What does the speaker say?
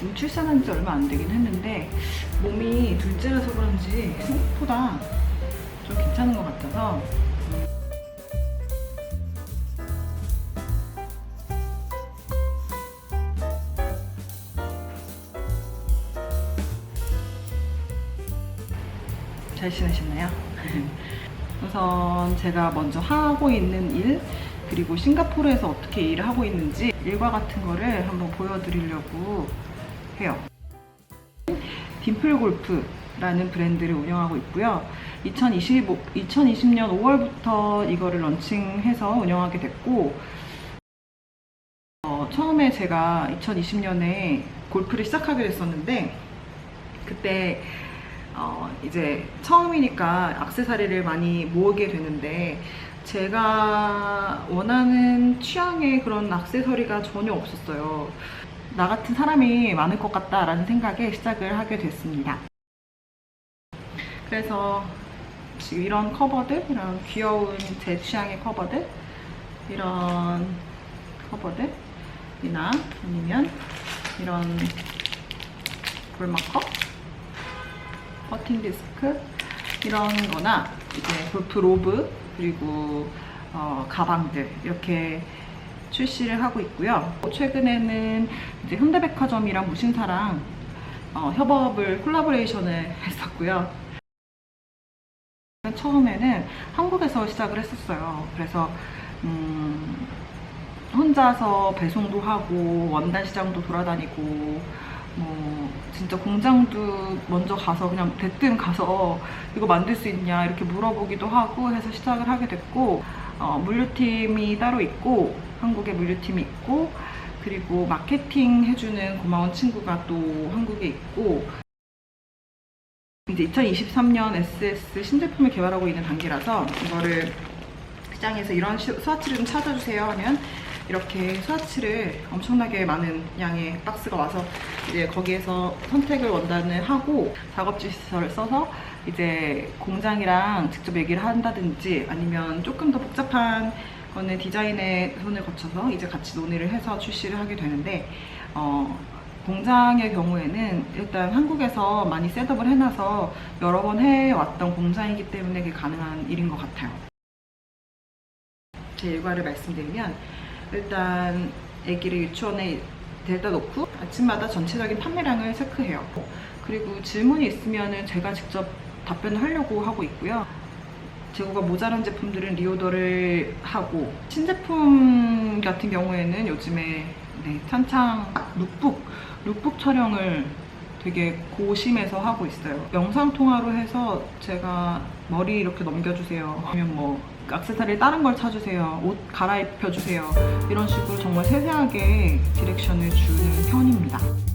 지금 출산한 지 얼마 안 되긴 했는데 몸이 둘째라서 그런지 생각보다 좀 괜찮은 것 같아서 잘 지내셨나요? 우선 제가 먼저 하고 있는 일 그리고 싱가포르에서 어떻게 일을 하고 있는지 일과 같은 거를 한번 보여드리려고 해요. 딤플 골프라는 브랜드를 운영하고 있고요. 2025, 2020년 5월부터 이거를 런칭해서 운영하게 됐고 어, 처음에 제가 2020년에 골프를 시작하게 됐었는데 그때 어, 이제 처음이니까 악세사리를 많이 모으게 되는데 제가 원하는 취향의 그런 악세서리가 전혀 없었어요. 나 같은 사람이 많을 것 같다라는 생각에 시작을 하게 됐습니다. 그래서 지금 이런 커버들, 이런 귀여운 제 취향의 커버들, 이런 커버들이나 아니면 이런 볼마커 퍼팅 디스크 이런 거나 이제 골프 로브 그리고 어, 가방들 이렇게 출시를 하고 있고요. 최근에는 이제 현대백화점이랑 무신사랑 어, 협업을 콜라보레이션을 했었고요. 처음에는 한국에서 시작을 했었어요. 그래서 음, 혼자서 배송도 하고 원단 시장도 돌아다니고 뭐 진짜 공장도 먼저 가서 그냥 대뜸 가서 이거 만들 수 있냐 이렇게 물어보기도 하고 해서 시작을 하게 됐고 어, 물류팀이 따로 있고 한국에 물류팀이 있고 그리고 마케팅 해주는 고마운 친구가 또 한국에 있고 이제 2023년 SS 신제품을 개발하고 있는 단계라서 이거를 시장에서 이런 시- 스와치를 좀 찾아주세요 하면 이렇게 스와치를 엄청나게 많은 양의 박스가 와서 이제 거기에서 선택을 원단을 하고 작업지시설을 써서 이제 공장이랑 직접 얘기를 한다든지 아니면 조금 더 복잡한 거는 디자인에 손을 거쳐서 이제 같이 논의를 해서 출시를 하게 되는데 어, 공장의 경우에는 일단 한국에서 많이 셋업을 해놔서 여러 번 해왔던 공장이기 때문에 그게 가능한 일인 것 같아요. 제 일과를 말씀드리면 일단 아기를 유치원에 데려다 놓고 아침마다 전체적인 판매량을 체크해요. 그리고 질문이 있으면 제가 직접 답변을 하려고 하고 있고요. 재고가 모자란 제품들은 리오더를 하고 신제품 같은 경우에는 요즘에 네, 한창 룩북, 룩북 촬영을 되게 고심해서 하고 있어요. 영상 통화로 해서 제가 머리 이렇게 넘겨주세요. 아니면 뭐 액세서리 다른 걸 사주세요. 옷 갈아입혀 주세요. 이런 식으로 정말 세세하게 디렉션을 주는 편입니다.